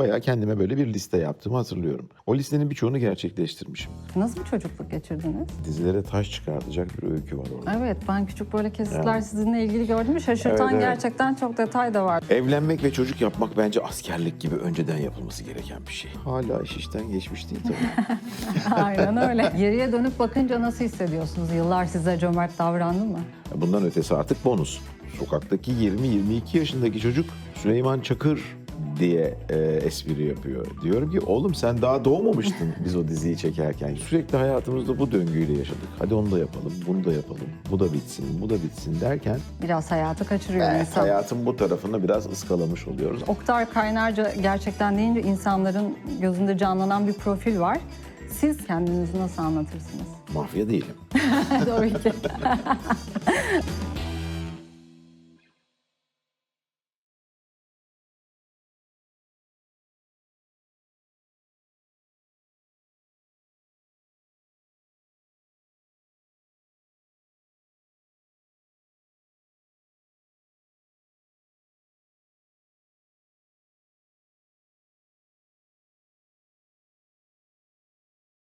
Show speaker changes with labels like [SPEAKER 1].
[SPEAKER 1] Bayağı kendime böyle bir liste yaptığımı hatırlıyorum. O listenin birçoğunu gerçekleştirmişim.
[SPEAKER 2] Nasıl bir çocukluk geçirdiniz?
[SPEAKER 1] Dizilere taş çıkartacak bir öykü var orada.
[SPEAKER 2] Evet ben küçük böyle kesitler
[SPEAKER 1] Evet.
[SPEAKER 2] sizinle ilgili gördüm. Şaşırtan
[SPEAKER 1] Evet, evet.
[SPEAKER 2] gerçekten çok detay da var.
[SPEAKER 1] Evlenmek ve çocuk yapmak bence askerlik gibi önceden yapılması gereken bir şey. Hala iş işten geçmiş değil tabii.
[SPEAKER 2] Aynen öyle. Geriye dönüp bakınca nasıl hissediyorsunuz? Yıllar size cömert davrandı mı?
[SPEAKER 1] Bundan ötesi artık bonus. Sokaktaki 20-22 yaşındaki çocuk Süleyman Çakır diye e, espri yapıyor. Diyorum ki oğlum sen daha doğmamıştın biz o diziyi çekerken. Sürekli hayatımızda bu döngüyle yaşadık. Hadi onu da yapalım, bunu da yapalım, bu da bitsin, bu da bitsin derken
[SPEAKER 2] Biraz hayatı kaçırıyor
[SPEAKER 1] eh,
[SPEAKER 2] insan.
[SPEAKER 1] hayatın bu tarafını biraz ıskalamış oluyoruz.
[SPEAKER 2] Oktar Kaynarca gerçekten deyince insanların gözünde canlanan bir profil var. Siz kendinizi nasıl anlatırsınız?
[SPEAKER 1] Mafya değilim.
[SPEAKER 2] Tabii ki.